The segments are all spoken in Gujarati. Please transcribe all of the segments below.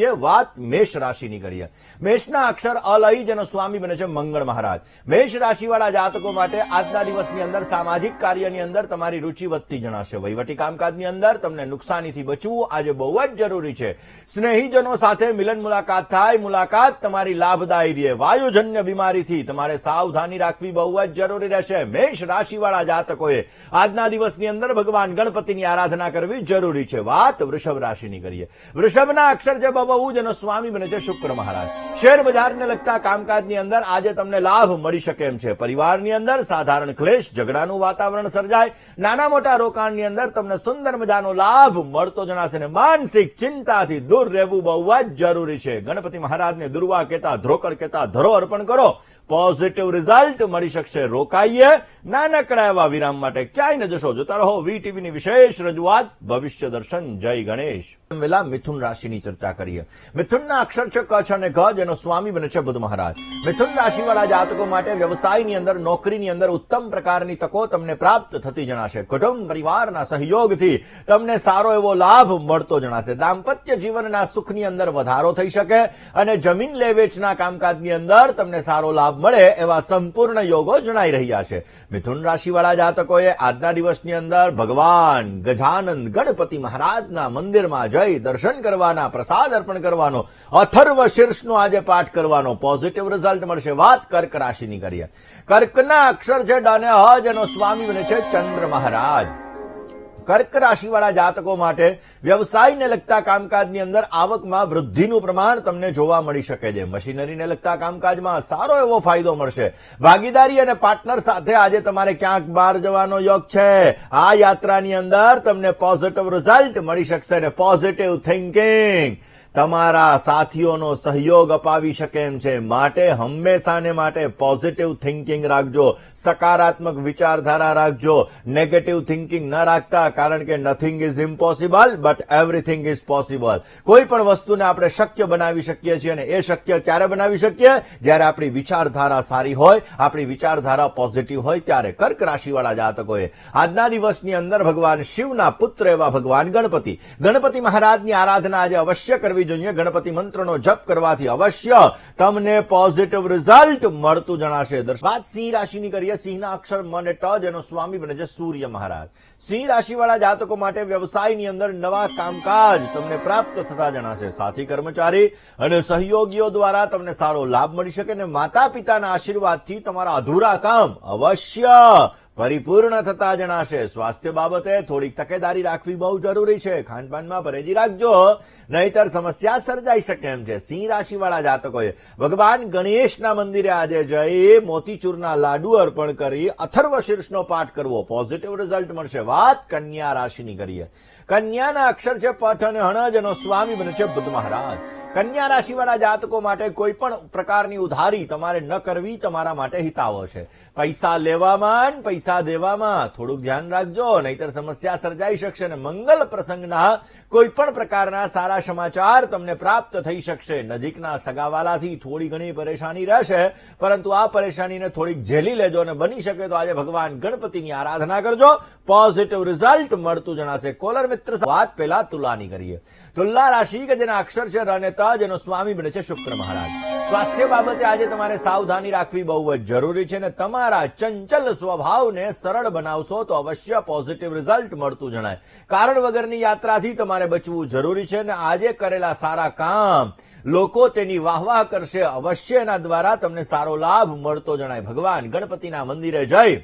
કરીએ વાત મેષ રાશિની કરીએ મેષના અક્ષર અલઈ જેનો સ્વામી બને છે મંગળ મહારાજ. મેષ રાશિવાળા જાતકો માટે આજના દિવસની અંદર સામાજિક કાર્યની અંદર તમારી રુચિ વધતી જણાશે. વહીવટી કામકાજની અંદર તમને નુકસાનીથી બચવું આજે બહુ જ જરૂરી છે. સ્નેહીજનો સાથે મિલન મુલાકાત થાય, મુલાકાત તમારી લાભદાયી રહે. વાયુજન્ય બીમારીથી તમારે સાવધાની રાખવી બહુ જ જરૂરી રહેશે. મેષ રાશિવાળા જાતકોએ આજના દિવસની અંદર ભગવાન ગણપતિની આરાધના કરવી જરૂરી છે. વાત વૃષભ રાશિની કરીએ. વૃષભના અક્ષર જે બબવું જેનો સ્વામી બને છે શુક્ર મહારાજ. શેર બજારને લગતા કામકાજની અંદર આજે તમને લાભ મળી શકે એમ છે. પરિવારની અંદર સાધારણ ક્લેશ, ઝઘડાનું વાતાવરણ સર્જાય, નાના મોટા રોકાણની અંદર તમને સુંદર મજાનો લાભ મળતો જણાશે ને માનસિક ચિંતાથી દૂર રહેવું બહુ જ જરૂરી છે. ગણપતિ મહારાજને દુર્વા કેતા ધ્રોકડ કહેતા, ધરો અર્પણ કરો, પોઝિટિવ રિઝલ્ટ મળી શકશે. રોકાઈએ, નાનકડા એવા વિરામ માટે ક્યાંય ન જશો. જોતા રહો, વી ટીવીની વિશેષ રજૂઆત. ભવિષ્ય દર્શન. જય ગણેશ. વેલા મિથુન રાશિની ચર્ચા કરીએ. મિથુનના અક્ષર કચ્છ અને ગજ એનો સ્વામી બને છે બુધ મહારાજ. મિથુન રાશિવાળા જાતકો માટે વ્યવસાયની અંદર, નોકરીની અંદર ઉત્તમ પ્રકારની તકો તમને પ્રાપ્ત થતી જણાશે. કુટુંબ પરિવારના સહયોગથી તમને સારો એવો લાભ મળતો જણાશે. દાંપત્ય જીવનના સુખની અંદર વધારો થઈ શકે અને જમીન લે વેચના કામકાજની અંદર તમને સારો લાભ મળે એવા સંપૂર્ણ યોગો જણાઈ રહ્યા છે. મિથુન રાશિવાળા જાતકોએ આજના દિવસની અંદર ભગવાન ગજાનંદ ગણપતિ મહારાજના મંદિરમાં જઈ દર્શન કરવાના પ્રસાદ અર્પણ કરવાનો. અથર્વ શીર્ષનો આજે પાઠ કરવાનો. પોઝિટિવ રિઝલ્ટ મળશે. વાત કર્ક રાશિની કરીએ. કર્કના અક્ષર છે અને હ જેનો સ્વામી બને છે ચંદ્ર મહારાજ. કર્ક રાશિવાળા જાતકો માટે વ્યવસાયને લગતા કામકાજની અંદર આવકમાં વૃદ્ધિનું પ્રમાણ તમને જોવા મળી શકે છે. મશીનરીને લગતા કામકાજમાં સારો એવો ફાયદો મળશે. ભાગીદારી અને પાર્ટનર સાથે આજે તમારે ક્યાંક બહાર જવાનો યોગ છે. આ યાત્રાની અંદર તમને પોઝિટિવ રિઝલ્ટ મળી શકશે અને પોઝિટિવ થિંકિંગ તમારા સાથીઓનો સહયોગ અપાવી શકે એમ છે. માટે હંમેશાને માટે પોઝિટિવ થિંકિંગ રાખજો. સકારાત્મક વિચારધારા રાખજો. નેગેટિવ થિંકિંગ ન રાખતા કારણ કે nothing is impossible but everything is possible કોઈ પણ વસ્તુને આપણે શક્ય બનાવી શકીએ છીએ અને એ શક્ય ત્યારે બનાવી શકીએ જ્યારે આપણી વિચારધારા સારી હોય, આપણી વિચારધારા પોઝિટિવ હોય ત્યારે. કર્ક રાશિવાળા જાતકોએ આજના દિવસની અંદર ભગવાન શિવના પુત્ર એવા ભગવાન ગણપતિ. ગણપતિ મહારાજની આરાધના આજે અવશ્ય કરવી જોઈએ, ગણપતિ મંત્રનો જપ કરવાથી અવશ્ય તમને પોઝિટિવ રિઝલ્ટ મળતું જણાશે. વાત સિંહ રાશિની કરીએ, સિંહના અક્ષર મ ટ, જેનો સ્વામી બને છે સૂર્ય મહારાજ. સિંહ રાશિવાળા જાતકો માટે વ્યવસાયની અંદર નવા કામકાજ તમને પ્રાપ્ત થતા જણાશે. સાથી કર્મચારી અને સહયોગીઓ દ્વારા તમને સારો લાભ મળી શકે અને માતા પિતાના આશીર્વાદથી તમારા અધૂરા કામ અવશ્ય પરિપૂર્ણ થતા જણાશે. સ્વાસ્થ્ય બાબતે થોડીક તકેદારી રાખવી બહુ જરૂરી છે. ખાનપાનમાં પરેજી રાખજો. નહીતર સમસ્યા સર્જાઈ શકે એમ છે. સિંહ રાશિવાળા જાતકોએ ભગવાન ગણેશના મંદિરે આજે જઈ મોતીચૂરના લાડુ અર્પણ કરી અથર્વ શીર્ષનો પાઠ કરવો. પોઝિટિવ રિઝલ્ટ મળશે. વાત કન્યા રાશિની કરીએ. કન્યાના અક્ષર છે પઠ અને હણજ. એનો સ્વામી બને છે બુદ્ધ મહારાજ. કન્યા રાશિવાળા જાતકો માટે કોઈ પણ પ્રકારની ઉધારી તમારે ન કરવી, તમારા માટે હિતાવહ છે. પૈસા લેવામાં પૈસા દેવામાં. થોડુંક ધ્યાન રાખજો, નહીતર સમસ્યા સર્જાઈ શકશે અને મંગલ પ્રસંગના કોઈ પણ પ્રકારના સારા સમાચાર તમને પ્રાપ્ત થઈ શકશે. નજીકના સગાવાલાથી થોડી ઘણી પરેશાની રહેશે, પરંતુ આ પરેશાનીને થોડીક ઝેલી લેજો અને બની શકે તો આજે ભગવાન ગણપતિની આરાધના કરજો. પોઝિટિવ રિઝલ્ટ મળતું જણાશે. કોલર મિત્ર વાત પહેલા તુલાની કરીએ. તુલા રાશિ કે જેના અક્ષર છે ર અને ત જેનો સ્વામી બને છે શુક્ર મહારાજ. સ્વાસ્થ્ય બાબતે આજે તમારે સાવધાની રાખવી બહુ જ જરૂરી છે અને તમારા ચંચલ સ્વભાવને સરળ બનાવશો તો અવશ્ય પોઝિટિવ રિઝલ્ટ મળતું જણાય. કારણ વગરની યાત્રાથી તમારે બચવું જરૂરી છે અને આજે કરેલા સારા કામ લોકો તેની વાહવાહ કરશે. અવશ્ય એના દ્વારા તમને સારો લાભ મળતો જણાય. ભગવાન ગણપતિના મંદિરે જઈ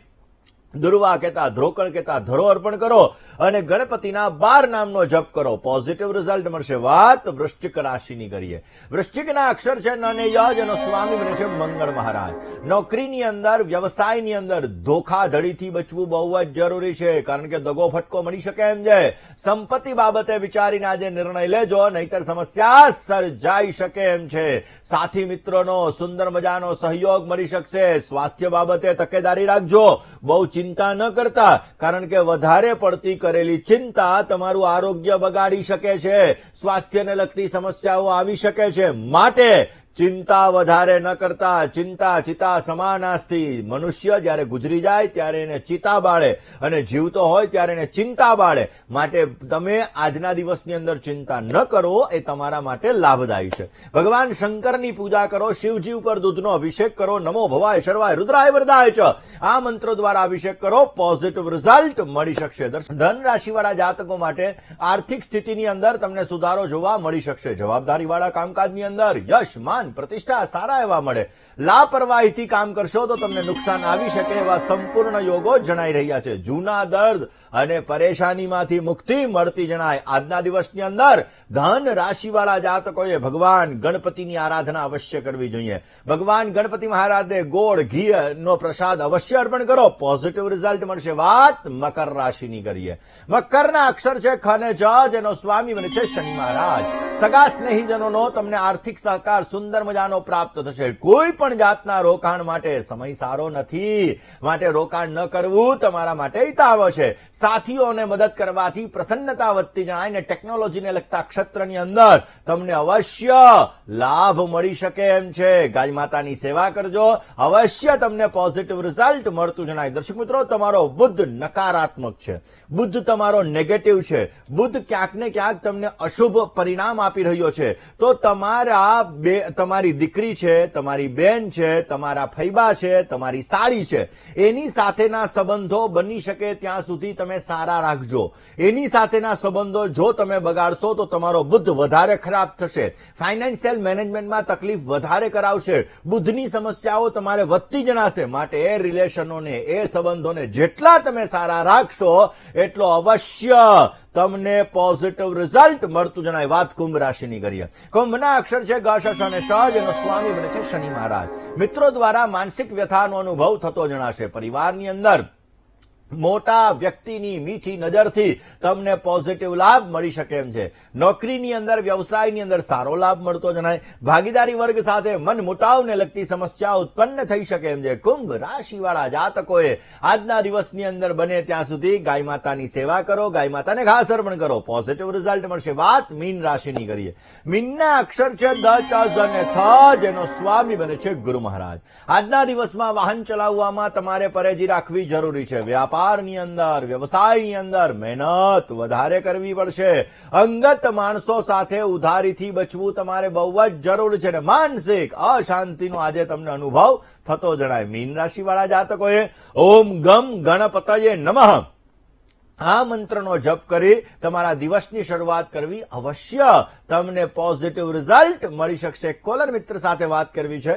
દુર્વા કહેતા ધ્રોકળ કહેતા, ધરો અર્પણ કરો અને ગણપતિના બાર નામનો જપ કરો. પોઝિટિવ રિઝલ્ટ મળશે. વાત વૃશ્ચિક રાશિની કરીએ. વૃશ્ચિકના અક્ષર છે નને યજ એનો સ્વામી બને છે મંગળ મહારાજ. નોકરીની અંદર, વ્યવસાયની અંદર ધોખાધડીથી બચવું બહુ જ જરૂરી છે, કારણ કે દગો ફટકો મળી શકે એમ છે. સંપત્તિ બાબતે વિચારીને આજે નિર્ણય લેજો, નહીતર સમસ્યા સર્જાઈ શકે એમ છે. સાથી મિત્રોનો સુંદર મજાનો સહયોગ મળી શકશે. સ્વાસ્થ્ય બાબતે તકેદારી રાખજો. બહુ ચિંતા ન કરતા, કારણ કે વધારે પડતી કરેલી ચિંતા તમારું આરોગ્ય બગાડી શકે છે, સ્વાસ્થ્યને લગતી સમસ્યાઓ આવી શકે છે. માટે ચિંતા વધારે ન કરતા, ચિંતા ચિતા સમાનાસ્થી. મનુષ્ય જ્યારે ગુજરી જાય ત્યારે એને ચિતા બાળે અને જીવતો હોય ત્યારે એને ચિંતા બાળે. માટે તમે આજના દિવસની અંદર ચિંતા ન કરો, એ તમારા માટે લાભદાયી છે. ભગવાન શંકરની પૂજા કરો, શિવજી ઉપર દૂધનો અભિષેક કરો, નમો ભવાય શર્વાય રુદ્રાય વરદાય ચ. આ મંત્રો દ્વારા અભિષેક કરો પોઝિટિવ રિઝલ્ટ મળી શકશે. ધન રાશિવાળા જાતકો માટે આર્થિક સ્થિતિની અંદર તમને સુધારો જોવા મળી શકશે. જવાબદારીવાળા કામકાજની અંદર યશ, માન પ્રતિષ્ઠા સારા એવા મળે. લાપરવાહીથી કામ કરશો તો તમને નુકસાન આવી શકે એવા સંપૂર્ણ યોગો જણાઈ રહ્યા છે. જૂના દર્દ અને પરેશાનીમાંથી મુક્તિ મળતી જણાય. આજના દિવસની અંદર ધન રાશિવાળા જાતકોએ ભગવાન ગણપતિની આરાધના અવશ્ય કરવી જોઈએ. ભગવાન ગણપતિ મહારાજને ગોળ ઘી નો પ્રસાદ અવશ્ય અર્પણ કરો. પોઝિટિવ રિઝલ્ટ મળશે. વાત મકર રાશિની કરીએ. મકરના અક્ષર છે ખને અને જ જેનો સ્વામી બને છે શનિ મહારાજ. સગા સ્નેહીજનોનો તમને આર્થિક સહકાર, સુંદર મજાનો પ્રાપ્ત થશે. કોઈ પણ જાતના રોકાણ માટે સમય સારો નથી. માટે રોકાણ ન કરવું તમારા માટે હિતાવ છે. સાથીઓને મદદ કરવાથી પ્રસન્નતા વધતી જણાય ને ટેકનોલોજીને લગતા ક્ષેત્રની અંદર તમને અવશ્ય લાભ મળી શકે એમ છે. ગાય માતાની સેવા કરજો. અવશ્ય તમને પોઝિટિવ રિઝલ્ટ મળતું જણાય. દર્શક મિત્રો, તમારો બુદ્ધ નકારાત્મક છે. બુદ્ધ તમારો નેગેટિવ છે. બુદ્ધ ક્યાંક ને ક્યાંક તમને અશુભ પરિણામ આપી રહ્યો છે. તો તમારા બે તમારી દીકરી છે, તમારી બેન છે, તમારા ફૈબા છે, તમારી સાળી છે, એની સાથેના સંબંધો બની શકે ત્યાં સુધી તમે સારા રાખજો. એની સાથેના સંબંધો જો તમે બગાડશો તો તમારો બુદ્ધ વધારે ખરાબ થશે. ફાઇનાન્શિયલ મેનેજમેન્ટમાં તકલીફ વધારે કરાવશે. બુદ્ધની સમસ્યાઓ તમારે વધતી જણાશે. માટે એ રિલેશનોને, એ સંબંધોને જેટલા તમે સારા રાખશો, એટલો અવશ્ય તમને પોઝિટિવ રિઝલ્ટ મળતું જણાય. વાત કુંભ રાશિની કરીએ. કુંભના અક્ષર છે ગશ અને સહજ એનો સ્વામી બને છે શનિ મહારાજ. મિત્રો દ્વારા માનસિક વ્યથાનો અનુભવ થતો જણાશે. પરિવારની અંદર મોટા વ્યક્તિની મીઠી નજરથી તમને પોઝિટિવ લાભ મળી શકે એમ છે. નોકરીની અંદર, વ્યવસાયની અંદર સારો લાભ મળતો જણાય. ભાગીદારી વર્ગ સાથે મન મુટાવને લગતી સમસ્યા ઉત્પન્ન થઈ શકે એમ છે. કુંભ રાશિવાળા જાતકોએ આજના દિવસની અંદર બને ત્યાં સુધી ગાય માતાની સેવા કરો, ગાય માતાને ઘાસ અર્પણ કરો. પોઝિટિવ રિઝલ્ટ મળશે. વાત મીન રાશિની કરીએ. મીનના અક્ષર છે દ, ચ અને થ, જેનો સ્વામી બને છે ગુરુ મહારાજ. આજના દિવસમાં વાહન ચલાવવામાં તમારે પરેજી રાખવી જરૂરી છે. વ્યાપારની અંદર, વ્યવસાયની અંદર મહેનત વધારે કરવી પડશે. અંગત માણસો સાથે ઉધારીથી બચવું તમારે બહુ જ જરૂર છે અને માનસિક અશાંતિનો આજે તમને અનુભવ થતો જણાય. મીન રાશિવાળા જાતકોએ, ઓમ ગમ ગણપતયે નમઃ. આ મંત્રનો જપ કરી તમારા દિવસની શરૂઆત કરવી અવશ્ય તમને પોઝિટિવ રિઝલ્ટ મળી શકશે. કોલર મિત્ર સાથે વાત કરવી છે.